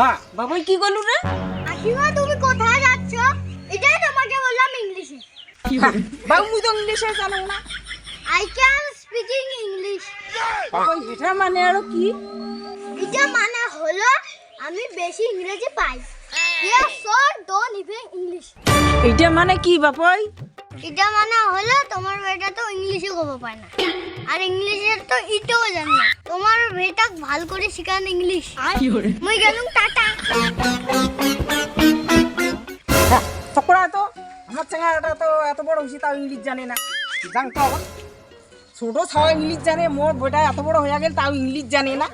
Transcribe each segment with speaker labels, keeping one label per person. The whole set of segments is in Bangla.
Speaker 1: হ্যাঁ বাবাই কি করলু রে?
Speaker 2: কাকিমা তুমি কোথায় যাচ্ছ? এটাই তোমাকে বললাম ইংলিশে।
Speaker 1: বাবু মুই তো ইংলিশে জানো না।
Speaker 2: আই ক্যান স্পিকিং ইংলিশ
Speaker 1: এটা মানে আরও কি?
Speaker 2: এটা মানে হলো আমি বেশি ইংরেজি পাই। Yes sir don't even English
Speaker 1: এইটা মানে কি বাপাই
Speaker 2: এটা মানে হলো তোমার বেটা তো ইংলিশে কব পায় না। আর ইংলিশের তো ইটাও জানে না। তোমার বেটা ভালো করে শিখান ইংলিশ। মুই গেলুম টাটা।
Speaker 1: চকরা তো আমার চেঙ্গাটা তো এত বড় হয়েছে তাও ইংলিশ জানে না। জানতো ছোট ছাওয়া ইংলিশ জানে মোর বইটা এত বড় হয়ে গেল তাও ইংলিশ জানে না।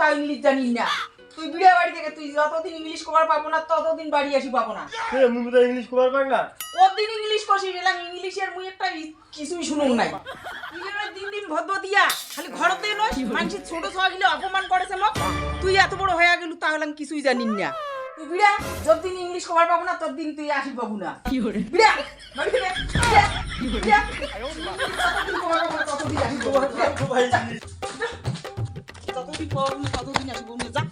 Speaker 1: তাও ইংলিশ জানিস না। তুই বিড়ে বাড়ি থেকে তুই যতদিন ইংলিশ কবার পাবো না ততদিন বাড়ি আসি পাবো না।
Speaker 3: এ মুই তো ইংলিশ কবার পাই না?
Speaker 1: কতদিন ইংলিশ কষি গেলাম ইংলিশের মুই একটা কিছুই শুনুন নাই। দিন দিন ভদ্র দিয়া খালি ঘরতে নয় মানুষের ছোট ছোয়া গিলে অপমান করেছে মোক তুই এত বড় হয়ে গেল তাহলে আমি কিছুই জানিস না। তুই বিড়া যতদিন ইংলিশ খবর পাবো না ততদিন তুই আসি পাবো না। বিড়া বাড়ি ফিরে, বিড়া, বিড়া। যতদিন খবর পাবো না, ততদিন আসি পাবো না। যতদিন পাবো ততদিন আসি পাবো যা।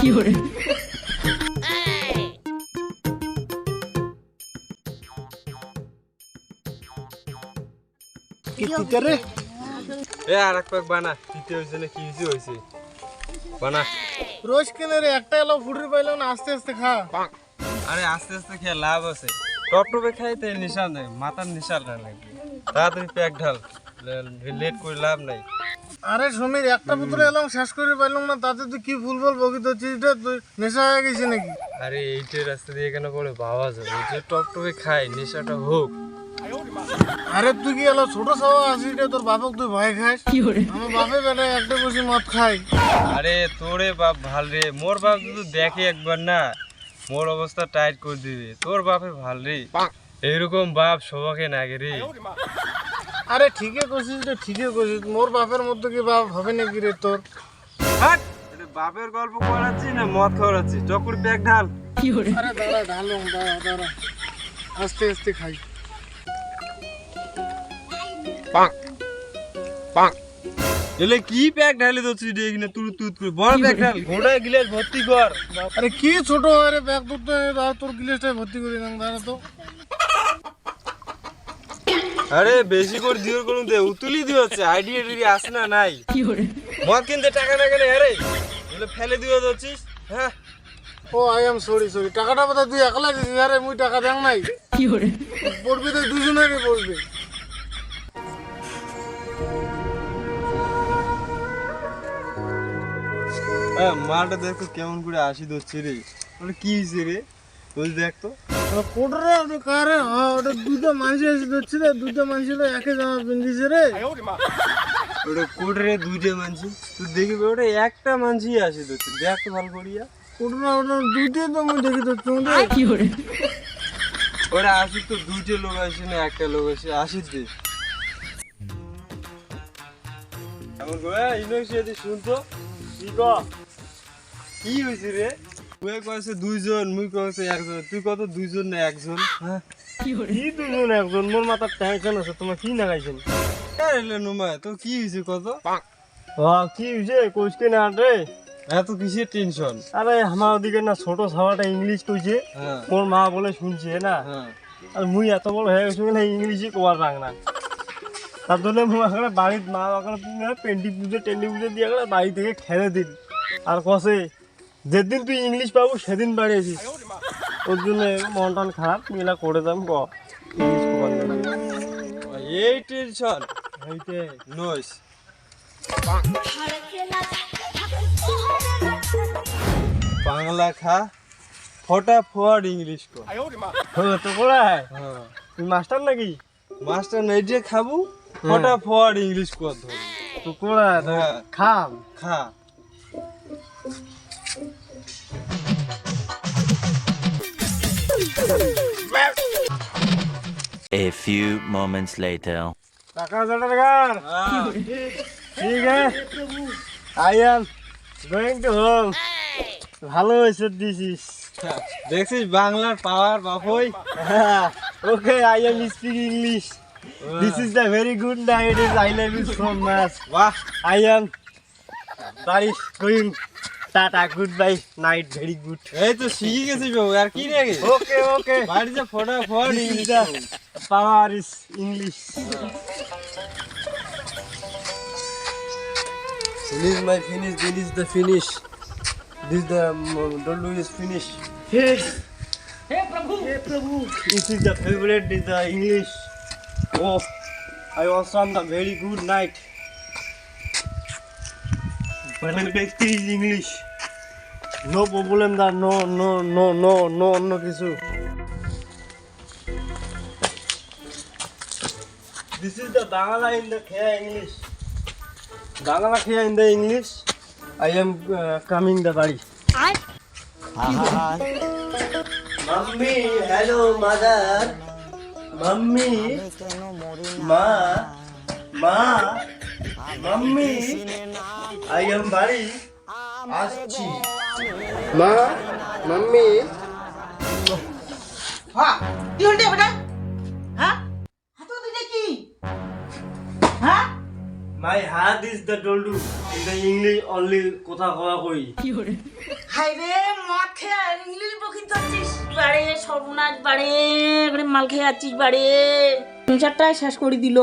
Speaker 3: কি তুই রে?
Speaker 4: এ আর এক প্যাক বানা। তৃতীয় হয়েছে না কি হয়েছে বানা।
Speaker 3: রোজ কেনে রে একটা এলো ফুটরি পাইলাম না আস্তে আস্তে খা।
Speaker 4: আরে আস্তে আস্তে খেয়ে লাভ আছে। টপ টপে খাই তো নিশা নেই মাথার নিশা না নাকি? তাড়াতাড়ি প্যাক ঢাল লেট করে লাভ নাই।
Speaker 3: আরে সমীর একটা পুত্র এলাম শেষ করে পাইলাম না তাতে তুই কি ফুল বল বকি তো তুই নেশা হয়ে গেছে নাকি?
Speaker 4: আরে এইটাই রাস্তা দিয়ে কেন করে ভাবা যাবে। যে টপ টপে খাই নেশাটা হোক।
Speaker 3: আরে তুই কি এলো? ছোট সাওয়া আসিস রে, তোর বাপক তুই ভয় খাস? আমার বাপে বেটা একটা বসে মদ খাই।
Speaker 4: আরে তোরে বাপ ভালো রে। মোর বাপ যদি দেখে একবার না মোর অবস্থা টাইট করে দিবে। তোর বাপে ভালো রে। এইরকম বাপ সবাকে নাগে রে।
Speaker 3: আরে ঠিকই করছিস রে ঠিকই করছিস মোর বাপের মধ্যে কি বাপ হবে নাকি রে তোর?
Speaker 4: হাট! এটা বাপের গল্প করাচ্ছি না মদ খাওয়াচ্ছি? চকুর প্যাক ঢাল।
Speaker 3: আরে দাঁড়া ঢালুম দাঁড়া দাঁড়া। আস্তে আস্তে খাই।
Speaker 4: এলে কি প্যাক ঢালি তো চিড়ে এখানে? তুই তুই করে বড় প্যাক ঢাল। ঘোড়া গিলাস ভর্তি কর।
Speaker 3: আরে কি ছোট হয় রে ব্যাগ ধরতে? দাঁড়া তোর গিলাসটা ভর্তি করে দাম দাঁড়া তো।
Speaker 4: আরে বেশি করে দিওর করুন দে উতুলি দিও হচ্ছে আইডিয়া টিডি আসে না নাই। মদ কিনতে টাকা না কেন আরে। বলে ফেলে দিও যাচ্ছিস হ্যাঁ?
Speaker 3: ও আই এম সরি সরি টাকাটা বোধহয় তুই একলা দিছিস আরে মুই টাকা দেন নাই। পড়বি তো দুজনেরই পড়বি।
Speaker 4: হ্যাঁ মালটা দেখো কেমন করে আসি ধরছে রে। বলে কি হয়েছে রে? বল দেখ তো।
Speaker 3: কোটরে ওটা কারে? ওটা দুটো মানুষ এসে ধরছে রে। দুটো মানুষ একে জামা পিন্ধিছে রে।
Speaker 4: ওটা কোটরে দুইটা মানছি তুই দেখবি ওটা একটা মানছি আসি ধরছে। দেখ তো ভালো করিয়া।
Speaker 3: কোটরে ওটা দুইটাই তো দেখি তো তুমি
Speaker 4: ওরা? আসি তো দুইটা লোক আসে না একটা লোক আসে। আসিস দে। এমন করে ইউনিভার্সিটি শুনতো
Speaker 3: কি
Speaker 4: হয়েছে রে? তুই কয়েছে দুইজন মুই কয়েছে একজন। তুই কত দুইজন না একজন? হ্যাঁ?
Speaker 3: কি দুজন একজন? মোর মাথার টেনশন আছে তোমার কি লাগাইছেন
Speaker 4: এলে নুমা তো কি হয়েছে কত?
Speaker 3: হ্যাঁ কি হইছে? কইস না রে?
Speaker 4: এত কিসের টেনশন
Speaker 3: আরে আমার ওদিকে না ছোট ছাওয়াটা ইংলিশ কইছে।
Speaker 4: হ্যাঁ।
Speaker 3: মোর মা বলে শুনছে না?
Speaker 4: হ্যাঁ।
Speaker 3: আর মুই এত বড় হয়ে গেছি না ইংলিশই কোয়ার রাখ না। তার জন্য এখন বাড়ির মা এখন পেন্টি পুজো টেন্ডি পুজো দিয়ে এখন বাড়ি থেকে খেলে দিন আর কষে যেদিন তুই ইংলিশ পাবো সেদিন বাড়ি আসিস। ওর জন্য মন টন খারাপ মিলা করে দাম ক ইংলিশ
Speaker 4: এই টেনশন।
Speaker 3: হইতে
Speaker 4: নইস। বাংলা খা ফটাফট ইংলিশ কর।
Speaker 3: হ্যাঁ তো কোড়ায়
Speaker 4: হ্যাঁ।
Speaker 3: তুই মাস্টার নাকি?
Speaker 4: মাস্টার নাই যে খাব। ফটাফট ইংলিশ কর ধর।
Speaker 3: তো কোড়ায়
Speaker 4: হ্যাঁ।
Speaker 3: খাম।
Speaker 4: খা।
Speaker 5: A few moments later.
Speaker 3: কাকা জটারগার ঠিক আছে। I am going to home ভালো হয়েছে দিছিস।
Speaker 4: দেখছিস বাংলার power বাপই।
Speaker 3: Okay I am speak English this is the very good night is I love you so much
Speaker 4: বাহ
Speaker 3: I am বারিশ going tata good bye night very good
Speaker 4: এই তো শিখে গেছিস বাবু আর কি রে
Speaker 3: ওকে ওকে
Speaker 4: বাড়িতে ফটাফট
Speaker 3: This is
Speaker 4: English
Speaker 3: the power is English.
Speaker 5: Finish my finish, this is the finish. This the um, don't do is finish.
Speaker 3: Yes,
Speaker 1: হে প্রভু হে প্রভু
Speaker 3: this is the favorite is the English. Oh, I was on the very good night. Is English. No problem that no no no no no no কিছু. This is the Bangla in the Khaya English. Bangla Khaya in the English. I am uh, coming the bari.
Speaker 2: R
Speaker 3: Mummy, hello mother. Mummy, ma, ma, mummy. I am bari. আসছি। মা মাম্মি।
Speaker 1: হ্যাঁ কি হল বেটা হ্যাঁ হাত দুইটা কি হ্যাঁ
Speaker 3: মাই হাত ইজ দ্য ডল্ডু দ্য ইংলিশ অনলি কথা কওয়া কই।
Speaker 1: হাই রে মদ খেয়ে আর ইংলিশ বকিন করছিস বাড়ে সর্বনাশ বাড়ে। এবারে মাল খেয়ে যাচ্ছিস বাড়ি। সংসারটাই শেষ করে দিল।